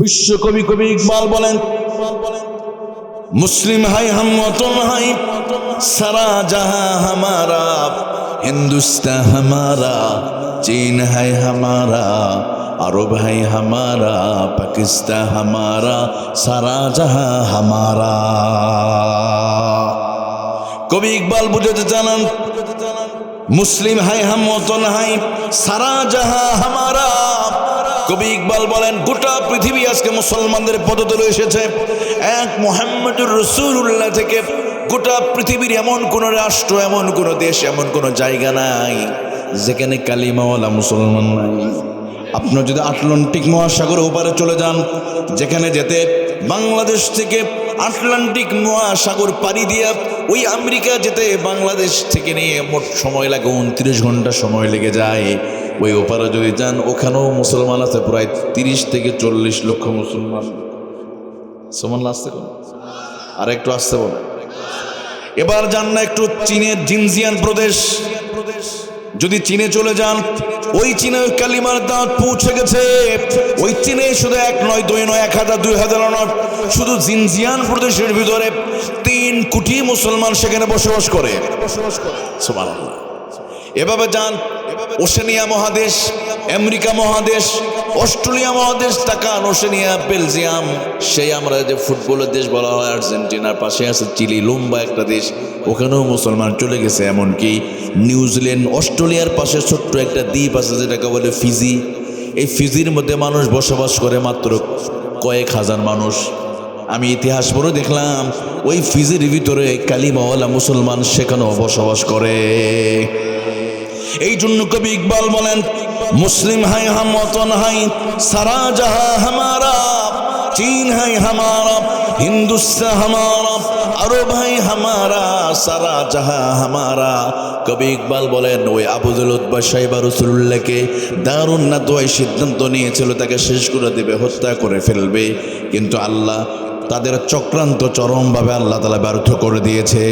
বিশ্বকবি কবি ইকবাল বলেন, মুসলিম হাই, হাম ওতন হাই, সারা জাহা হামারা হিন্দুস্তান হামারা, চীন হাই হামারা, আরব হাই হামারা পাকিস্তান হামারা, সারা জাহা হামারা। কবি ইকবাল বুঝাতে জানান, মুসলিম হাই, হাম ওতন হাই, সারা জাহা হামারা কবি ইকবাল বলেন, গোটা পৃথিবী আজকে মুসলমানদের পদতলে এসেছে। এক মোহাম্মদুর রসুল্লাহ থেকে গোটা পৃথিবীর এমন কোন রাষ্ট্র, এমন কোন দেশ, এমন কোন জায়গা নাই যেখানে কালিমাওয়ালা মুসলমান নাই। আপনার যদি আটলান্টিক মহাসাগর ওপারে চলে যান, যেখানে যেতে বাংলাদেশ থেকে আটলান্টিক মহাসাগর পাড়ি দিয়ে ওই আমেরিকা যেতে বাংলাদেশ থেকে নিয়ে মোট সময় লাগে উনত্রিশ ঘণ্টা সময় লেগে যায়। ওই ওপারে যদি যান ওখানেও মুসলমান আছে, প্রায় তিরিশ থেকে চল্লিশ লক্ষ মুসলমান। সমান আসতে আর একটু আসতে বল। এবার যান না একটু চীনের জিনজিয়ান প্রদেশ। যদি চীনে চলে যান, ওই চীনে কালিমার দাঁত পৌঁছে গেছে। ওই চীনে শুধু এক নয়, দুই নয়, এক হাজার, দুই হাজার নয় শুধু জিনজিয়ান প্রদেশের ভিতরে তিন কোটি মুসলমান সেখানে বসবাস করে। বসবাস করে এভাবে যান ওশেনিয়া মহাদেশ, আমেরিকা মহাদেশ, অস্ট্রেলিয়া মহাদেশ, তাকান, ওশেনিয়া, বেলজিয়াম। সেই আমরা যে ফুটবলের দেশ বলা হয়, আর্জেন্টিনার পাশে আছে চিলি, লম্বা একটা দেশ। ওখানেও মুসলমান চলে গেছে, এমনকি নিউজিল্যান্ড, অস্ট্রেলিয়ার পাশে ছোট্ট একটা দ্বীপ আছে, যেটাকে বলে ফিজি। এই ফিজির মধ্যে মানুষ বসবাস করে মাত্র কয়েক হাজার মানুষ। আমি ইতিহাস পড়ে দেখলাম, ওই ফিজির ভিতরে কালিমাওয়ালা মুসলমান সেখানেও বসবাস করে। এই জন্য কবি ইকবাল বলেন, মুসলিম হাই হাম হাই, সারা জাহা হামারা, চীন হাই হামারা হিন্দুস্তান হামারা, আরব হাই হামারা, সারা জাহা হামারা। কবি ইকবাল বলেন, ওই আবুদুল উদ্বা সাহেবা রসুল্লাহকে দারুণ না দোয়াই সিদ্ধান্ত নিয়েছিল, তাকে শেষ করে দেবে, হত্যা করে ফেলবে। কিন্তু আল্লাহ তাদের চক্রান্ত চরমভাবে আল্লাহ তালা ব্যর্থ করে দিয়েছে।